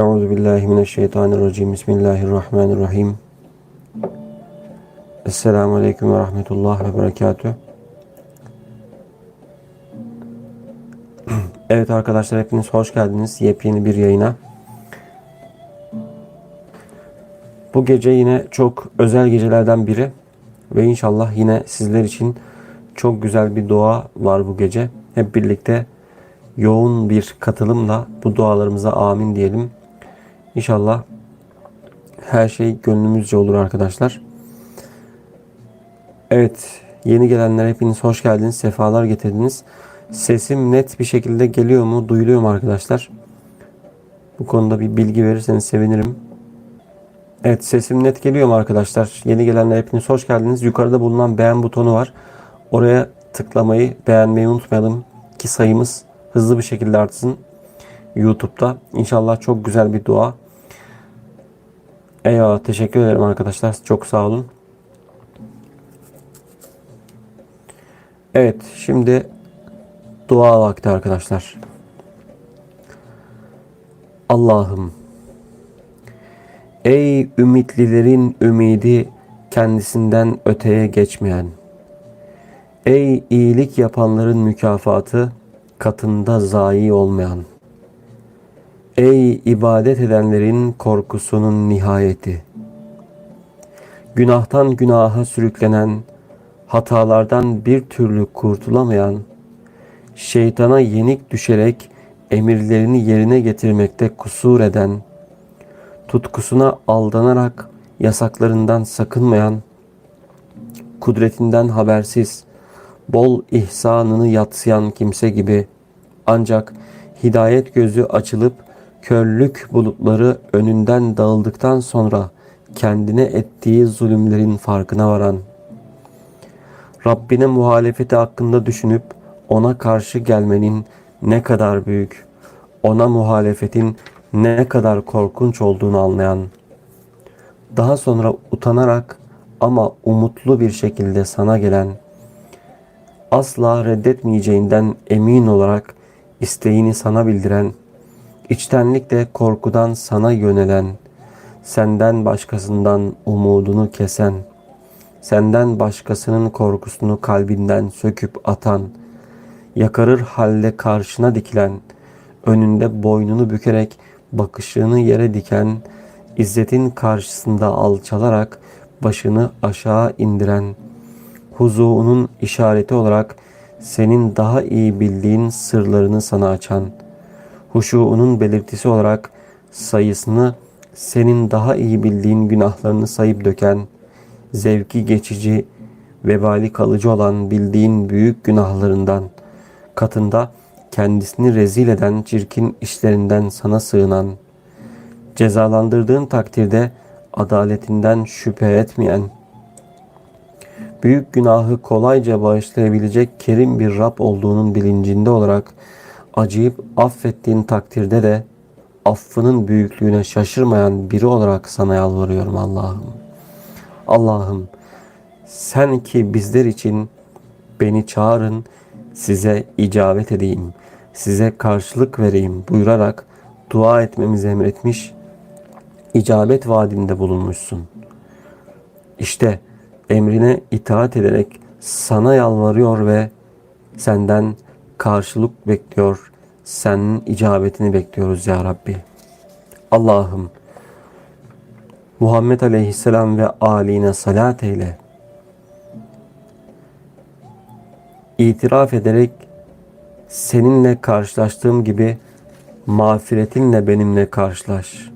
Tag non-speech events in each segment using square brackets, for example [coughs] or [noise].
Euzu billahi mineşşeytanirracim. Bismillahirrahmanirrahim. Esselamu aleyküm ve rahmetullah ve berekatüh. [clears throat] Evet arkadaşlar hepiniz hoş geldiniz yepyeni bir yayına. Bu gece yine çok özel gecelerden biri ve inşallah yine sizler için çok güzel bir dua var bu gece. Hep birlikte yoğun bir katılımla bu dualarımıza amin diyelim. İnşallah her şey gönlümüzce olur arkadaşlar. Evet, yeni gelenler hepiniz hoş geldiniz, sefalar getirdiniz. Sesim net bir şekilde geliyor mu, duyuluyor mu arkadaşlar? Bu konuda bir bilgi verirseniz sevinirim. Evet, sesim net geliyor mu arkadaşlar? Yeni gelenler hepiniz hoş geldiniz. Yukarıda bulunan beğen butonu var. Oraya tıklamayı, beğenmeyi unutmayalım ki sayımız hızlı bir şekilde artsın. YouTube'da. İnşallah çok güzel bir dua. Eyvallah teşekkür ederim arkadaşlar. Çok sağ olun. Evet şimdi dua vakti arkadaşlar. Allah'ım Ey ümitlilerin ümidi kendisinden öteye geçmeyen Ey iyilik yapanların mükafatı katında zayi olmayan Ey ibadet edenlerin korkusunun nihayeti. Günahtan günaha sürüklenen hatalardan bir türlü kurtulamayan, şeytana yenik düşerek emirlerini yerine getirmekte kusur eden, tutkusuna aldanarak yasaklarından sakınmayan, kudretinden habersiz, bol ihsanını yatsıyan kimse gibi ancak hidayet gözü açılıp körlük bulutları önünden dağıldıktan sonra kendine ettiği zulümlerin farkına varan, Rabbine muhalefeti hakkında düşünüp ona karşı gelmenin ne kadar büyük, ona muhalefetin ne kadar korkunç olduğunu anlayan, daha sonra utanarak ama umutlu bir şekilde sana gelen, asla reddetmeyeceğinden emin olarak isteğini sana bildiren, içtenlikle korkudan sana yönelen, senden başkasından umudunu kesen, senden başkasının korkusunu kalbinden söküp atan, yakarır halde karşına dikilen, önünde boynunu bükerek bakışını yere diken, izzetin karşısında alçalarak başını aşağı indiren, huzuunun işareti olarak senin daha iyi bildiğin sırlarını sana açan, huşuunun belirtisi olarak sayısını senin daha iyi bildiğin günahlarını sayıp döken, zevki geçici, vebali kalıcı olan bildiğin büyük günahlarından, katında kendisini rezil eden çirkin işlerinden sana sığınan, cezalandırdığın takdirde adaletinden şüphe etmeyen, büyük günahı kolayca bağışlayabilecek kerim bir Rab olduğunun bilincinde olarak acıyıp affettiğin takdirde de affının büyüklüğüne şaşırmayan biri olarak sana yalvarıyorum Allah'ım. Allah'ım sen ki bizler için beni çağırın size icabet edeyim, size karşılık vereyim buyurarak dua etmemizi emretmiş, icabet vaadinde bulunmuşsun. İşte emrine itaat ederek sana yalvarıyor ve senden karşılık bekliyor, senin icabetini bekliyoruz ya Rabbi. Allah'ım Muhammed Aleyhisselam ve aline salat eyle. İtiraf ederek seninle karşılaştığım gibi mağfiretinle benimle karşılaş.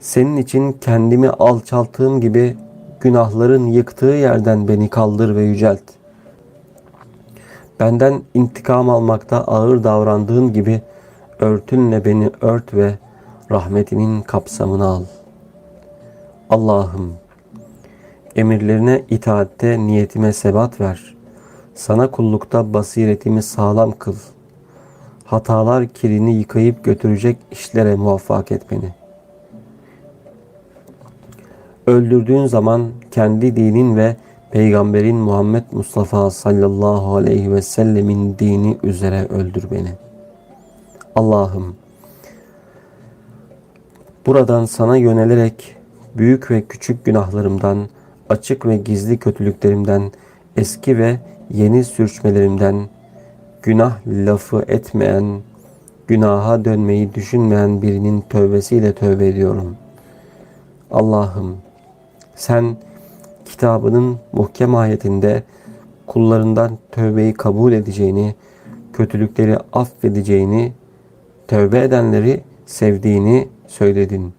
Senin için kendimi alçalttığım gibi günahların yıktığı yerden beni kaldır ve yücelt. Benden intikam almakta ağır davrandığın gibi örtünle beni ört ve rahmetinin kapsamını al. Allah'ım emirlerine itaatte niyetime sebat ver. Sana kullukta basiretimi sağlam kıl. Hatalar kirini yıkayıp götürecek işlere muvaffak et beni. Öldürdüğün zaman kendi dinin ve Peygamberin Muhammed Mustafa sallallahu aleyhi ve sellemin dini üzere öldür beni. Allah'ım buradan sana yönelerek büyük ve küçük günahlarımdan, açık ve gizli kötülüklerimden, eski ve yeni sürçmelerimden, günah lafı etmeyen, günaha dönmeyi düşünmeyen birinin tövbesiyle tövbe ediyorum. Allah'ım sen kitabının muhkem ayetinde kullarından tövbeyi kabul edeceğini, kötülükleri affedeceğini, tövbe edenleri sevdiğini söyledin.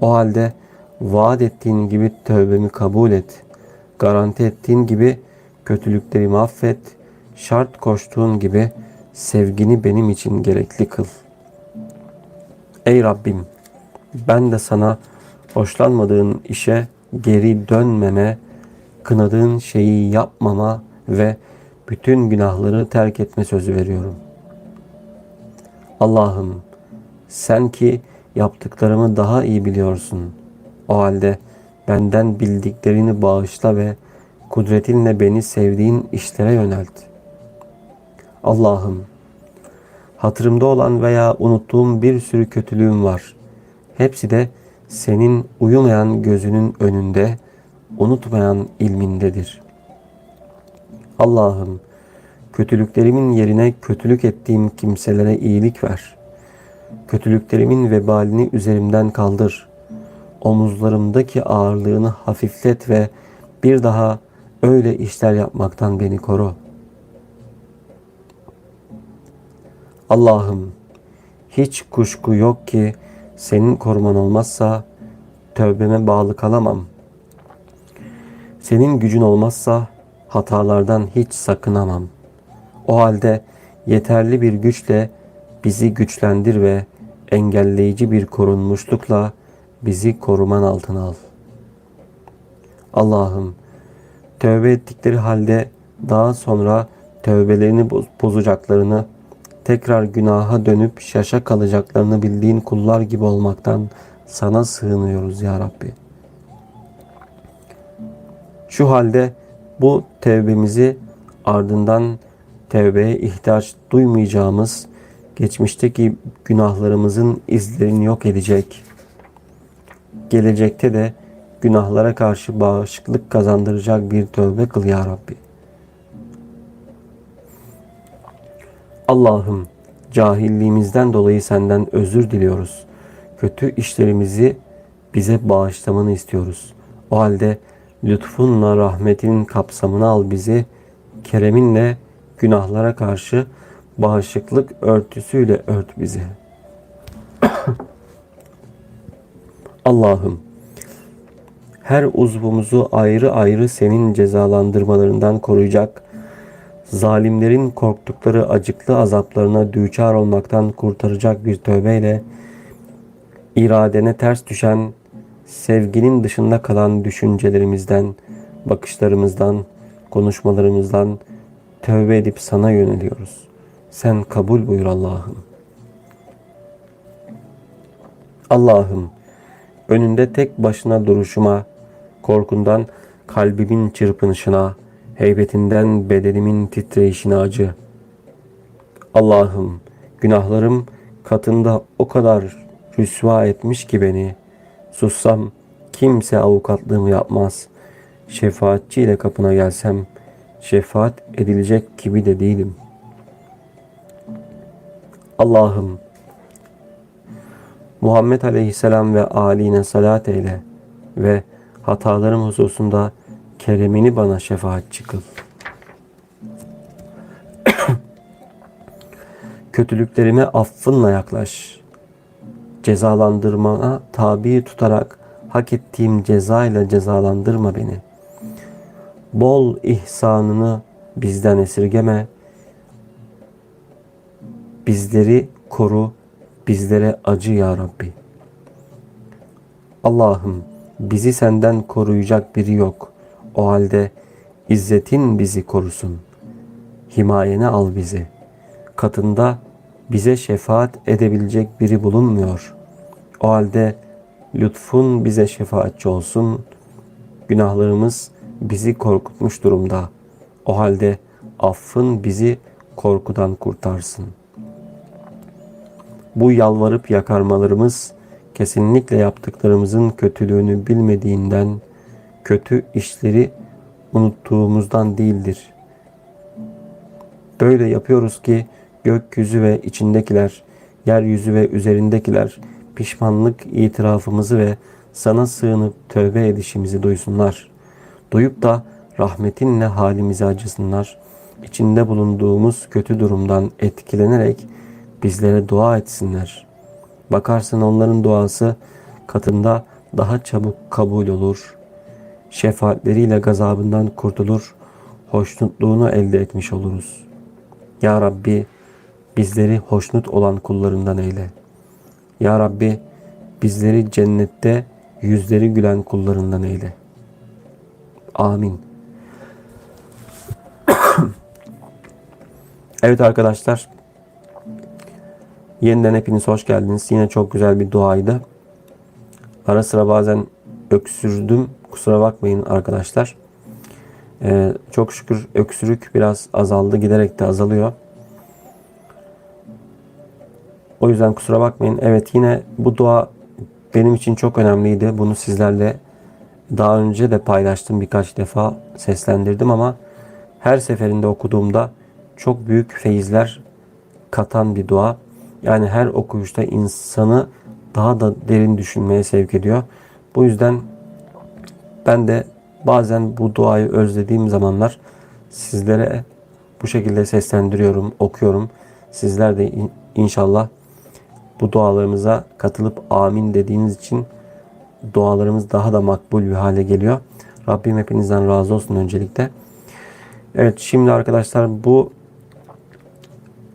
O halde vaat ettiğin gibi tövbemi kabul et. Garanti ettiğin gibi kötülüklerimi affet. Şart koştuğun gibi sevgini benim için gerekli kıl. Ey Rabbim ben de sana hoşlanmadığın işe geri dönmeme, kınadığın şeyi yapmama ve bütün günahları terk etme sözü veriyorum. Allah'ım sen ki yaptıklarımı daha iyi biliyorsun. O halde benden bildiklerini bağışla ve kudretinle beni sevdiğin işlere yönelt. Allah'ım hatırımda olan veya unuttuğum bir sürü kötülüğüm var. Hepsi de senin uyumayan gözünün önünde, unutmayan ilmindedir. Allah'ım, kötülüklerimin yerine kötülük ettiğim kimselere iyilik ver. Kötülüklerimin vebalini üzerimden kaldır. Omuzlarımdaki ağırlığını hafiflet ve bir daha öyle işler yapmaktan beni koru. Allah'ım, hiç kuşku yok ki senin koruman olmazsa tövbeme bağlı kalamam. Senin gücün olmazsa hatalardan hiç sakınamam. O halde yeterli bir güçle bizi güçlendir ve engelleyici bir korunmuşlukla bizi koruman altına al. Allah'ım tövbe ettikleri halde daha sonra tövbelerini bozacaklarını tekrar günaha dönüp şaşa kalacaklarını bildiğin kullar gibi olmaktan sana sığınıyoruz ya Rabbi. Şu halde bu tevbemizi ardından tevbeye ihtiyaç duymayacağımız geçmişteki günahlarımızın izlerini yok edecek. Gelecekte de günahlara karşı bağışıklık kazandıracak bir tövbe kıl ya Rabbi. Allah'ım cahilliğimizden dolayı senden özür diliyoruz. Kötü işlerimizi bize bağışlamanı istiyoruz. O halde lütfunla rahmetinin kapsamını al bizi, kereminle günahlara karşı bağışıklık örtüsüyle ört bizi. [coughs] Allah'ım her uzvumuzu ayrı ayrı senin cezalandırmalarından koruyacak, zalimlerin korktukları acıklı azaplarına düçar olmaktan kurtaracak bir tövbeyle, iradene ters düşen, sevginin dışında kalan düşüncelerimizden, bakışlarımızdan, konuşmalarımızdan tövbe edip sana yöneliyoruz. Sen kabul buyur Allah'ım. Allah'ım, önünde tek başına duruşuma, korkundan kalbimin çırpınışına, heybetinden bedenimin titreyişine acı. Allah'ım, günahlarım katında o kadar rüsva etmiş ki beni, sussam kimse avukatlığımı yapmaz. Şefaatçiyle kapına gelsem, şefaat edilecek gibi de değilim. Allah'ım, Muhammed Aleyhisselam ve âline salat eyle ve hatalarım hususunda keremini bana şefaatçi kıl. [coughs] Kötülüklerime affınla yaklaş. Cezalandırmana tabi tutarak hak ettiğim ceza ile cezalandırma beni. Bol ihsanını bizden esirgeme. Bizleri koru, bizlere acı ya Rabbi. Allah'ım bizi senden koruyacak biri yok. O halde izzetin bizi korusun. Himayene al bizi. Katında bize şefaat edebilecek biri bulunmuyor. O halde lütfun bize şefaatçi olsun. Günahlarımız bizi korkutmuş durumda. O halde affın bizi korkudan kurtarsın. Bu yalvarıp yakarmalarımız kesinlikle yaptıklarımızın kötülüğünü bilmediğinden, kötü işleri unuttuğumuzdan değildir. Böyle yapıyoruz ki gökyüzü ve içindekiler, yeryüzü ve üzerindekiler pişmanlık itirafımızı ve sana sığınıp tövbe edişimizi duysunlar. Duyup da rahmetinle halimizi acısınlar. İçinde bulunduğumuz kötü durumdan etkilenerek bizlere dua etsinler. Bakarsın onların duası katında daha çabuk kabul olur. Şefaatleriyle gazabından kurtulur. Hoşnutluğunu elde etmiş oluruz. Ya Rabbi bizleri hoşnut olan kullarından eyle. Ya Rabbi bizleri cennette yüzleri gülen kullarından eyle. Amin. [coughs] evet arkadaşlar. Yeniden hepiniz hoş geldiniz. Yine çok güzel bir duaydı. Ara sıra bazen öksürdüm. Kusura bakmayın arkadaşlar. Ee, çok şükür öksürük biraz azaldı. Giderek de azalıyor. O yüzden kusura bakmayın. Evet yine bu dua benim için çok önemliydi. Bunu sizlerle daha önce de paylaştım birkaç defa seslendirdim ama her seferinde okuduğumda çok büyük feyizler katan bir dua. Yani her okuyuşta insanı daha da derin düşünmeye sevk ediyor. Bu yüzden ben de bazen bu duayı özlediğim zamanlar sizlere bu şekilde seslendiriyorum, okuyorum. Sizler de inşallah bu dualarımıza katılıp amin dediğiniz için dualarımız daha da makbul bir hale geliyor. Rabbim hepinizden razı olsun öncelikle. Evet şimdi arkadaşlar bu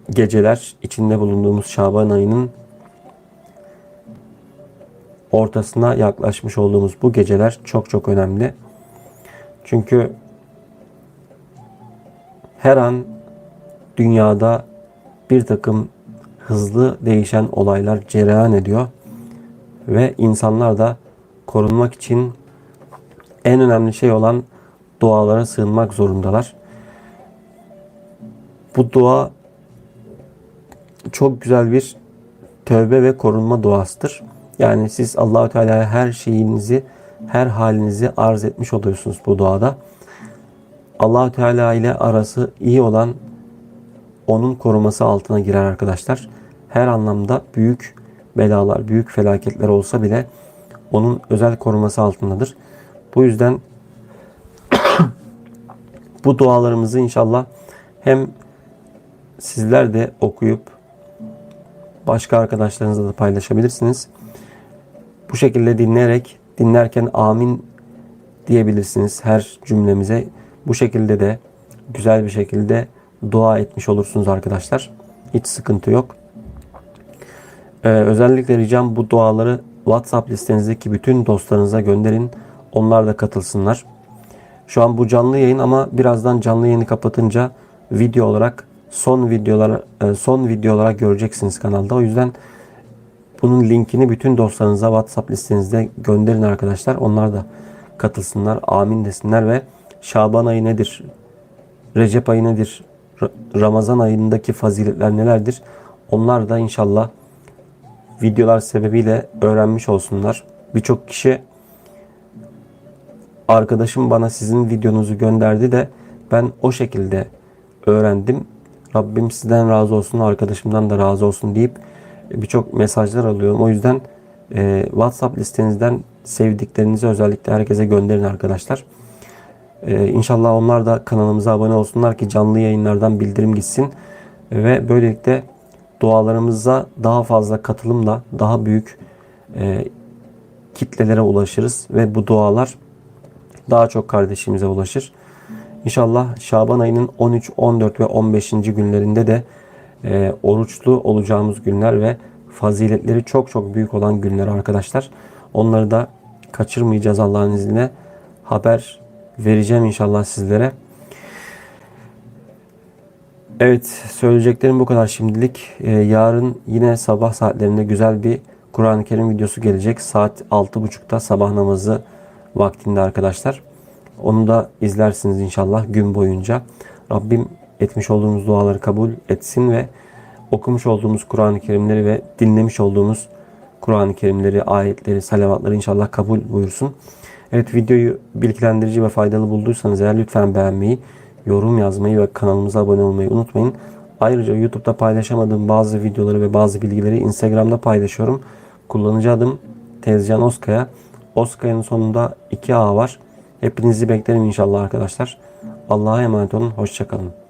geceler içinde bulunduğumuz Şaban ayının ortasına yaklaşmış olduğumuz bu geceler çok çok önemli. Çünkü her an dünyada bir takım hızlı değişen olaylar cereyan ediyor ve insanlar da korunmak için en önemli şey olan dualara sığınmak zorundalar. Bu dua çok güzel bir tövbe ve korunma duasıdır. Yani siz Allahü Teala'ya her şeyinizi, her halinizi arz etmiş oluyorsunuz bu duada. Allahü Teala ile arası iyi olan onun koruması altına girer arkadaşlar. Her anlamda büyük belalar, büyük felaketler olsa bile onun özel koruması altındadır. Bu yüzden [coughs] bu dualarımızı inşallah hem sizler de okuyup başka arkadaşlarınızla da paylaşabilirsiniz. Bu şekilde dinleyerek dinlerken amin diyebilirsiniz her cümlemize. Bu şekilde de güzel bir şekilde dua etmiş olursunuz arkadaşlar. Hiç sıkıntı yok. Ee, özellikle ricam bu duaları WhatsApp listenizdeki bütün dostlarınıza gönderin. Onlar da katılsınlar. Şu an bu canlı yayın ama birazdan canlı yayını kapatınca video olarak son videolar e, son video olarak göreceksiniz kanalda. O yüzden bunun linkini bütün dostlarınıza WhatsApp listenizde gönderin arkadaşlar. Onlar da katılsınlar, amin desinler ve Şaban ayı nedir? Recep ayı nedir? Ramazan ayındaki faziletler nelerdir? Onlar da inşallah videolar sebebiyle öğrenmiş olsunlar. Birçok kişi arkadaşım bana sizin videonuzu gönderdi de ben o şekilde öğrendim. Rabbim sizden razı olsun, arkadaşımdan da razı olsun deyip birçok mesajlar alıyorum. O yüzden e, WhatsApp listenizden sevdiklerinizi özellikle herkese gönderin arkadaşlar. E, inşallah onlar da kanalımıza abone olsunlar ki canlı yayınlardan bildirim gitsin. Ve böylelikle dualarımıza daha fazla katılımla daha büyük e, kitlelere ulaşırız ve bu dualar daha çok kardeşimize ulaşır. İnşallah Şaban ayının 13, 14 ve 15. günlerinde de e, oruçlu olacağımız günler ve faziletleri çok çok büyük olan günler arkadaşlar. Onları da kaçırmayacağız Allah'ın izniyle. Haber vereceğim inşallah sizlere. Evet söyleyeceklerim bu kadar şimdilik. Ee, yarın yine sabah saatlerinde güzel bir Kur'an-ı Kerim videosu gelecek. Saat 6.30'da sabah namazı vaktinde arkadaşlar. Onu da izlersiniz inşallah gün boyunca. Rabbim etmiş olduğumuz duaları kabul etsin ve okumuş olduğumuz Kur'an-ı Kerimleri ve dinlemiş olduğumuz Kur'an-ı Kerimleri, ayetleri, salavatları inşallah kabul buyursun. Evet videoyu bilgilendirici ve faydalı bulduysanız eğer lütfen beğenmeyi, yorum yazmayı ve kanalımıza abone olmayı unutmayın. Ayrıca YouTube'da paylaşamadığım bazı videoları ve bazı bilgileri Instagram'da paylaşıyorum. Kullanıcı adım Tezcan Oskaya. Oskaya'nın sonunda 2A var. Hepinizi beklerim inşallah arkadaşlar. Allah'a emanet olun. Hoşçakalın.